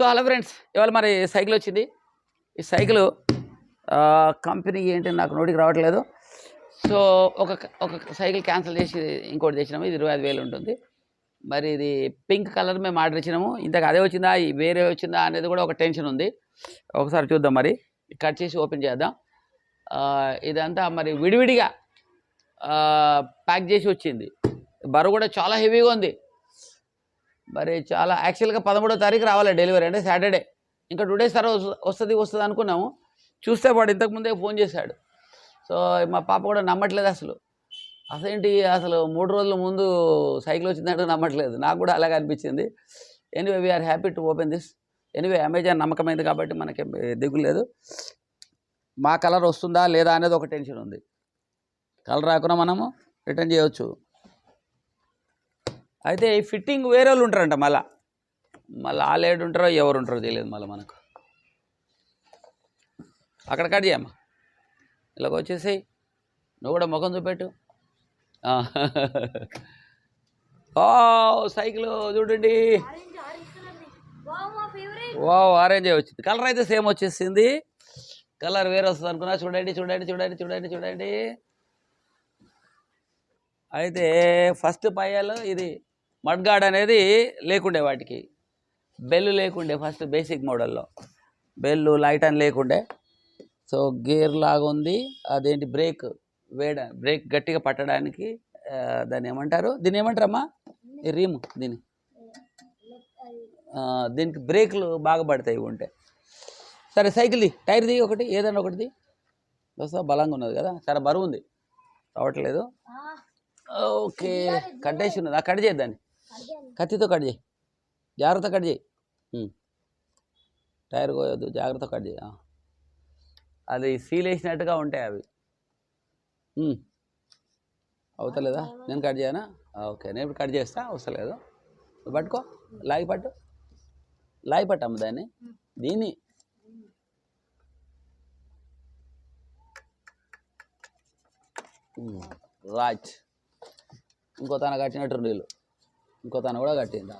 So hello friends ఇవాళ మరి cycle వచ్చింది. ఈ సైకిల్ కంపెనీ ఏంటి నాకు నోటికి రావట్లేదు. సో ఒక ఒక సైకిల్ క్యాన్సిల్ చేసి ఇంకోటి తెచ్చినాము. ఇది ఇరవై ఐదు వేలు ఉంటుంది. మరి ఇది పింక్ కలర్ మేము ఆర్డర్ ఇచ్చినాము. ఇంతకు అదే వచ్చిందా వేరే వచ్చిందా అనేది కూడా ఒక టెన్షన్ ఉంది. ఒకసారి చూద్దాం మరి. కట్ చేసి ఓపెన్ చేద్దాం. ఇదంతా మరి విడివిడిగా ప్యాక్ చేసి వచ్చింది. బరువు కూడా చాలా హెవీగా ఉంది. మరి చాలా యాక్చువల్గా పదమూడో తారీఖు రావాలి డెలివరీ అంటే సాటర్డే. ఇంకా టూ డేస్ తర్వాత వస్తుంది వస్తుంది అనుకున్నాము. చూస్తే వాడు ఇంతకుముందే ఫోన్ చేశాడు. సో మా పాప కూడా నమ్మట్లేదు అసలు. అసలేంటి అసలు మూడు రోజుల ముందు సైకిల్ వచ్చిందంటే నమ్మట్లేదు. నాకు కూడా అలాగే అనిపించింది. Anyway we're happy to open this anyway Amazon నమ్మకమైంది కాబట్టి మనకి దిగులేదు మా కలర్ వస్తుందా లేదా అనేది ఒక టెన్షన్ ఉంది. కలర్ రాకుండా మనము రిటర్న్ చేయవచ్చు అయితే ఈ ఫిట్టింగ్ వేరే వాళ్ళు ఉంటారంట మళ్ళా. మళ్ళీ వాళ్ళు ఏడు ఉంటారో ఎవరు ఉంటారో తెలియదు మళ్ళీ మనకు. అక్కడ కట్ చేయమ్మా. ఇలాగ వచ్చేసి నువ్వు కూడా ముఖం చూపెట్టు. ఓ సైకిల్ చూడండి. ఓ ఆరెంజ్ వచ్చింది. కలర్ అయితే సేమ్ వచ్చేసింది. కలర్ వేరే వస్తుంది అనుకున్నా. చూడండి చూడండి చూడండి చూడండి చూడండి. అయితే ఫస్ట్ పయ్యాలు ఇది మడ్గాడ్ అనేది లేకుండే వాటికి. బెల్లు లేకుండే ఫస్ట్ బేసిక్ మోడల్లో. బెల్లు లైట్ అని లేకుండే. సో గేర్ లాగా ఉంది. అదేంటి బ్రేక్ వేడ బ్రేక్ గట్టిగా పట్టడానికి దాన్ని ఏమంటారు? దీన్ని ఏమంటారమ్మా? రీమ్ దీన్ని. ఆ, దీనికి బ్రేక్లు బాగా పడతాయి ఉంటే. సరే సైకిల్ది. టైర్ది ఒకటి ఏదైనా ఒకటిది. వస్తా బలంగా ఉన్నది కదా? సరే బరువు ఉంది. రావట్లేదు. ఓకే. కట్టేసి ఉన్నది. ఆ కట్ చేద్దాన్ని కత్తితో కట్ చేయి. జాగ్రత్త కట్ చేయి. టైర్ కోయొద్దు జాగ్రత్త కట్ చేయి. అది సీల్ వేసినట్టుగా ఉంటాయి అవి. అవుతలేదా? నేను కట్ చేయనా? ఓకే నేను ఇప్పుడు కట్ చేస్తా నువ్వు పట్టుకో లాగి పట్టు. లాగి పట్టమ్మ దాన్ని. దీన్ని. రాజ్. ఇంకో తన కట్టినట్టు వీళ్ళు. ఇంకో తన కూడా కట్టింది.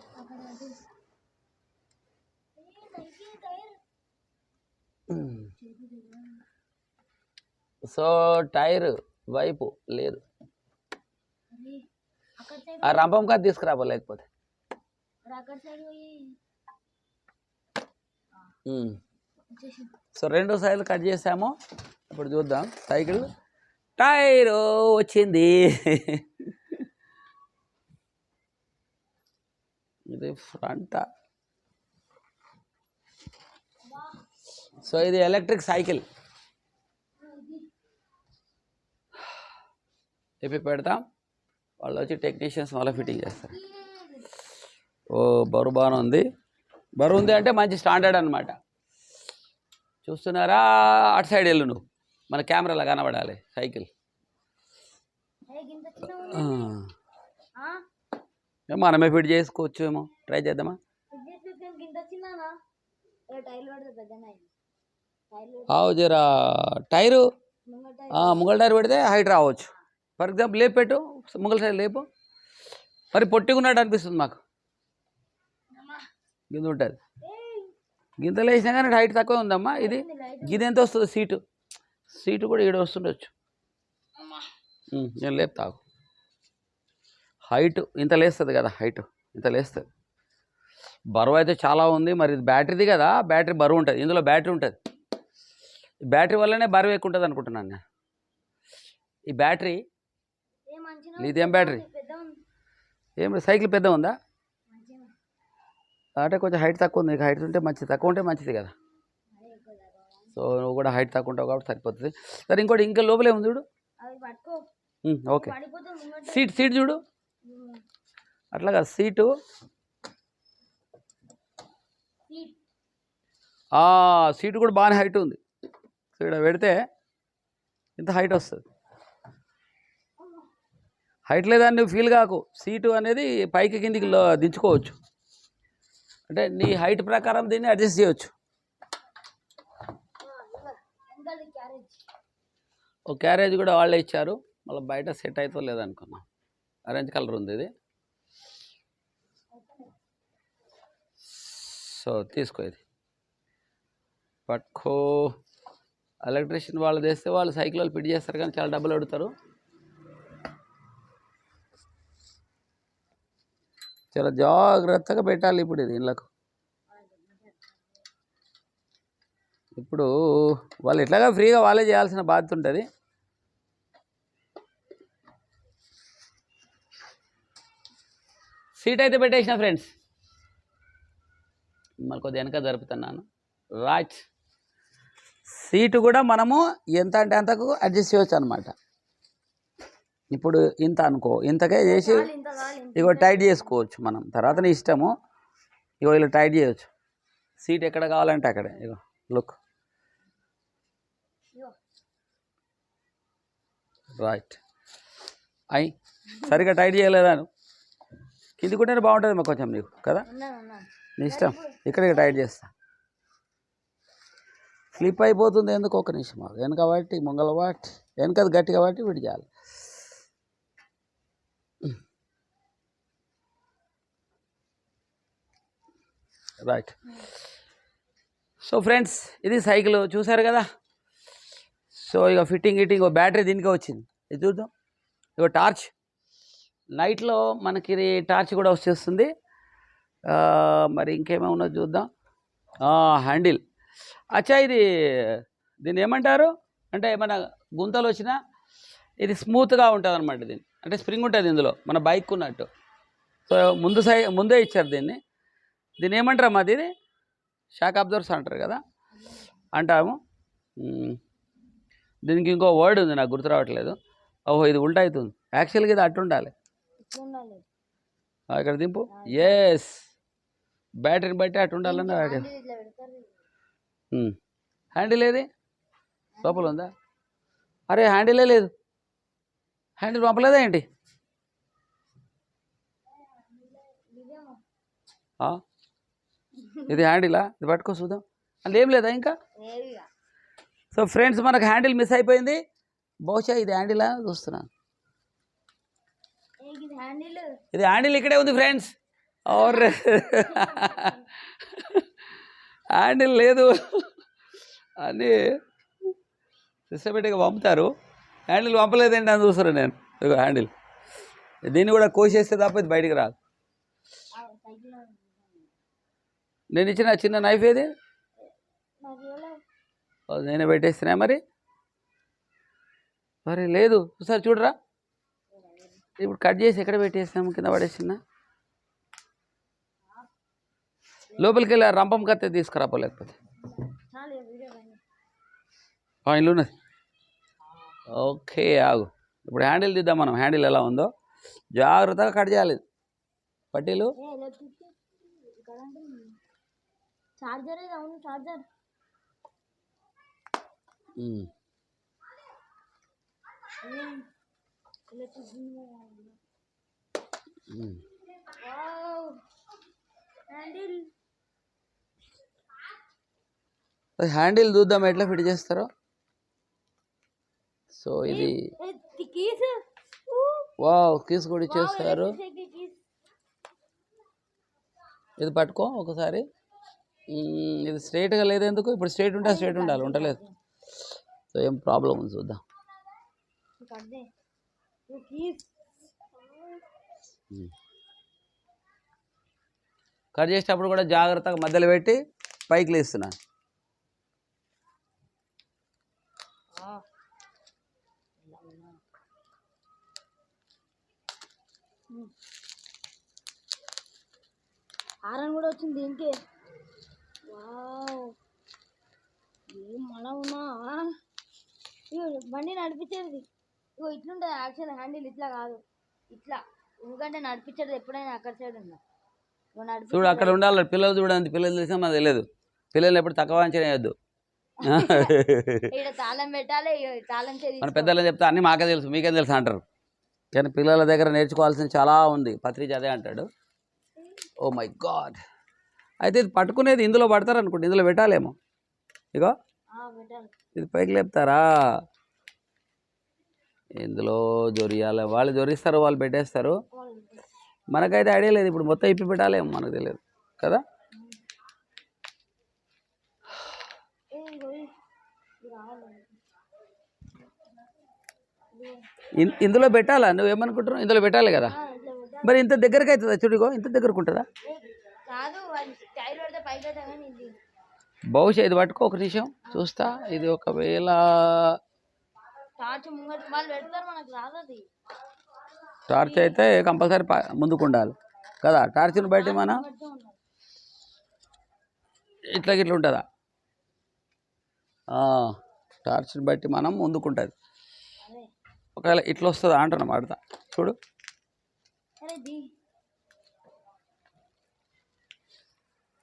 సో టైర్ వైపు లేదు. ఆ రంపం కాదు తీసుకురాబో లేకపోతే. సో రెండు సైజులు కట్ చేసాము. ఇప్పుడు చూద్దాం సైకిల్. టైరు వచ్చింది. ఇది ఫ్రంట్. సో ఇది ఎలక్ట్రిక్ సైకిల్. చెప్పి పెడతాం. వాళ్ళు వచ్చి టెక్నీషియన్స్ మళ్ళీ ఫిట్టింగ్ చేస్తారు. ఓ బరువు బాగానే ఉంది. బరువు ఉంది అంటే మంచి స్టాండర్డ్ అనమాట చూస్తున్నారా? అటు సైడ్ వెళ్ళు నువ్వు. మన కెమెరాలో కనబడాలి సైకిల్ అరే గింత చిన్న ఆ. ఆ ఏ మనమే ఫిట్ చేసుకోవచ్చు ఏమో ట్రై చేద్దామా ఆవు జరా టైరు? ముంగల టైర్ పెడితే హైట్ రావచ్చు. ఫర్ ఎగ్జాంపుల్ లేపు పెట్టు. ముంగల టైర్ లేపు. మరి పొట్టిగున్నట్టు అనిపిస్తుంది మాకు. గింత ఉంటుంది. గింతలు వేసినా కానీ హైట్ తక్కువ ఉందమ్మా. ఇది గిది ఎంత వస్తుంది? సీటు. సీటు కూడా ఈడ వస్తుండొచ్చు. నేను లేపుతాకు హైట్ ఇంత లేస్తుంది కదా హైట్ ఇంత లేస్తుంది. బరువు అయితే చాలా ఉంది మరి ఇది బ్యాటరీది కదా బ్యాటరీ బరువు ఉంటుంది ఇందులో బ్యాటరీ ఉంటుంది. బ్యాటరీ వల్లనే బరువు ఎక్కువ ఉంటుంది అనుకుంటున్నాను నేను. ఈ బ్యాటరీ లిథియం బ్యాటరీ? ఏం సైకిల్ పెద్ద ఉందా? అంటే కొంచెం హైట్ తక్కువ ఉంది హైట్ ఉంటే మంచిది తక్కువ ఉంటే మంచిది కదా. సో నువ్వు కూడా హైట్ తక్కువ ఉంటావు కాబట్టి సరిపోతుంది. సరే ఇంకోటి ఇంకా లోపలే ఉంది చూడు? ఓకే. సీట్ సీట్ చూడు. అట్లాగా సీటు? సీటు కూడా బాగానే హైట్ ఉంది. సో ఇక్కడ పెడితే ఇంత హైట్ వస్తుంది. హైట్ లేదని నువ్వు ఫీల్ కాకు. సీటు అనేది పైకి కిందికి దించుకోవచ్చు. అంటే నీ హైట్ ప్రకారం దీన్ని అడ్జస్ట్ చేయొచ్చు. ఓ క్యారేజ్ ఒక క్యారేజ్ కూడా వాళ్ళే ఇచ్చారు. మళ్ళీ బయట సెట్ అవుతుందో లేదనుకున్నాం ఆరెంజ్ కలర్ ఉంది ఇది. సో తీసుకో ఇది పట్టుకో ఎలక్ట్రీషియన్ వాళ్ళు తెస్తే వాళ్ళు సైకిల్ వాళ్ళు ఫిట్ చేస్తారు కానీ చాలా డబ్బులు అడుగుతారు. చాలా జాగ్రత్తగా పెట్టాలి ఇప్పుడు ఇది ఇళ్ళకు. ఇప్పుడు వాళ్ళు ఎట్లాగా ఫ్రీగా వాళ్ళే చేయాల్సిన బాధ్యత ఉంటుంది. సీట్ అయితే పెట్టేసిన ఫ్రెండ్స్. మళ్ళీ కొద్దిగా వెనక జరుపుతున్నాను రైట్ సీటు కూడా మనము ఎంత అంటే అంతకు అడ్జస్ట్ చేయవచ్చు అనమాట ఇప్పుడు ఇంత అనుకో ఇంతకే చేసి ఇగో టైట్ చేసుకోవచ్చు మనం. తర్వాత నీ ఇష్టము ఇగో ఇలా టైట్ చేయవచ్చు సీట్ ఎక్కడ కావాలంటే అక్కడే ఇగో లుక్. రైట్ అయి సరిగా టైట్ చేయలేదా నువ్వు? కింది కూడా బాగుంటుంది మాకు కొంచెం నీకు కదా? నీ ఇష్టం. ఇక్కడ టైట్ చేస్తా. స్లిప్ అయిపోతుంది ఎందుకు? ఒక నిమిషం వెనక వాటి ముంగల బట్టి వెనకది గట్టిగా బట్టి విడి చేయాలి రైట్ సో ఫ్రెండ్స్ ఇది సైకిల్ చూసారు కదా? సో ఇక ఫిట్టింగ్ గిట్టింగ్ బ్యాటరీ దీనికే వచ్చింది. ఇది చూద్దాం. ఇక టార్చ్ నైట్లో మనకి ఇది టార్చ్ కూడా వచ్చేస్తుంది. మరి ఇంకేమేమి ఉన్నదో చూద్దాం హ్యాండిల్. అచ్చా ఇది దీన్ని ఏమంటారు? అంటే మన గుంతలు వచ్చినా ఇది స్మూత్గా ఉంటుంది అనమాట దీన్ని. అంటే స్ప్రింగ్ ఉంటుంది ఇందులో మన బైక్ ఉన్నట్టు. సో ముందు సై ముందే ఇచ్చారు దీన్ని. దీన్ని ఏమంటారు అమ్మా దీన్ని షాక్ అబ్జర్వర్స్ అంటారు కదా? అంటాము. దీనికి ఇంకో వర్డ్ ఉంది నాకు గుర్తు రావట్లేదు. ఓహో ఇది ఉల్టా అవుతుంది. యాక్చువల్గా ఇది అట్టు ఉండాలి ఇట్లా ఉండాలి ఆ, ఇక్కడ దింపు. ఎస్ బ్యాటరీని బట్టి అటు ఉండాలని హ్యాండిల్ ఏది? లోపల ఉందా? అరే హ్యాండిలే లేదు. హ్యాండిల్ పంపలేదా ఏంటి? ఇది హ్యాండిలా ఇది పట్టుకో చూద్దాం. అందులో ఏం లేదా ఇంకా? సో ఫ్రెండ్స్ మనకు హ్యాండిల్ మిస్ అయిపోయింది. బహుశా ఇది హ్యాండిలా చూస్తున్నాను ఇది హ్యాండిల్ ఇక్కడే ఉంది ఫ్రెండ్స్ ఓర్ హ్యాండిల్ లేదు. అని సిస్టమేటిక్గా పంపుతారు. హ్యాండిల్ పంపలేదండి అని చూస్తున్నాను నేను. ఇదిగో హ్యాండిల్. దీన్ని కూడా కోసేస్తే తప్ప ఇది బయటికి రాదు. నేను ఇచ్చిన చిన్న నైఫ్ ఏది? నాకు నేనే పెట్టేస్తున్నా మరి. మరి లేదు. ఒకసారి చూడరా. ఇప్పుడు కట్ చేసి ఎక్కడ పెట్టేస్తాము కింద పడేసిన లోపలికి వెళ్ళి రంపం కత్తి తీసుకురా పో లేకపోతే. చాలు ఇక వీడియో కానీ ఆ, ఇల్లు ఉన్నది. ఓకే ఆగు. ఇప్పుడు హ్యాండిల్ తీద్దాం మనం. హ్యాండిల్ ఎలా ఉందో. జాగ్రత్తగా కట్ చేయాలి. పట్టీలు. చార్జర్ ఇది అవును charger um. Electric um. Wow handle అది హ్యాండిల్ చూద్దాం ఎట్లా ఫిట్ చేస్తారో. సో ఇది వావ్ కీస్ కూడా ఇచ్చేస్తారు. ఇది పట్టుకో ఒకసారి. ఇది స్ట్రైట్గా లేదు ఎందుకు ఇప్పుడు స్ట్రైట్ ఉంటే స్ట్రైట్ ఉండాలి ఉండలేదు. సో ఏం ప్రాబ్లం ఉంది చూద్దాం. కట్ చేసేటప్పుడు కూడా జాగ్రత్తగా మధ్యలో పెట్టి పైకి లేస్తున్నాను హారన్ కూడా వచ్చింది దీనికి ఏం ఉన్నా? ఇగో బండి నడిపించేది. ఇగో ఇట్లుంటుంది యాక్చువల్ హ్యాండిల్ ఇట్లా కాదు. ఇట్లా. ఎందుకంటే నడిపించేది ఎప్పుడైనా అక్కడ సైడ్ నడిపి చూడు అక్కడ ఉండాలి. పిల్లలు చూడండి. పిల్లలు తెలిసినా మనకు తెలియదు. పిల్లలు ఎప్పుడు తక్కువ ఇక్కడ తాళం పెట్టాలి తాళం మన పెద్దలు చెప్తే అన్నీ మాకే తెలుసు మీకేం తెలుసు అంటారు. కానీ పిల్లల దగ్గర నేర్చుకోవాల్సింది చాలా ఉంది. పత్రిక అదే అంటాడు. Oh my god. అయితే ఇది పట్టుకునేది ఇందులో పడతారు అనుకోండి ఇందులో పెట్టాలేమో. ఇగో. ఇది పైకి లేపుతారా? ఇందులో జొరియాలి వాళ్ళు జొరిస్తారు వాళ్ళు పెట్టేస్తారు. మనకైతే ఐడియా లేదు ఇప్పుడు మొత్తం ఇప్పి పెట్టాలేమో మనకు తెలియదు. కదా రావాలి ఇన్- ఇందులో పెట్టాలా? నువ్వేమనుకుంటున్నావు? ఇందులో పెట్టాలి కదా? మరి ఇంత దగ్గరకు అవుతుందా చూడుగో ఇంత దగ్గరకు ఉంటుందా బహుశా ఇది. పట్టుకో ఒక నిమిషం. చూస్తా ఇది ఒకవేళ టార్చ్ టార్చ్ అయితే కంపల్సరీ ముందుకు ఉండాలి. కదా? టార్చ్ని బట్టి మనం ఇట్లా ఇట్లా ఉంటుందా? టార్చ్ని బట్టి మనం ముందుకుంటుంది. ఒకవేళ ఇట్లా వస్తుందా అంటున్నాం ఆడతా చూడు.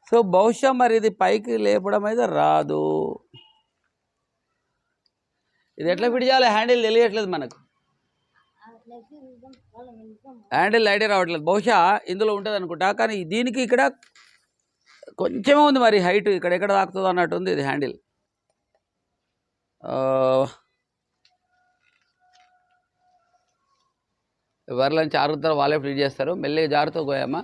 సో బహుశా మరి ఇది పైకి లేపడం అయితే రాదు. ఇది ఎట్లా ఫిట్ చేయాలి హ్యాండిల్ తెలియట్లేదు మనకు. హ్యాండిల్ ఐడియా రావట్లేదు. బహుశా ఇందులో ఉంటుంది అనుకుంటా. కానీ దీనికి ఇక్కడ కొంచెమే ఉంది మరి హైట్. ఇక్కడ ఎక్కడ తాకుతుందో అన్నట్టు ఉంది ఇది హ్యాండిల్. వర్లని జారుతారు వాళ్ళే ఫ్రీ చేస్తారు. మెల్లిగా జారుతూ పోయామా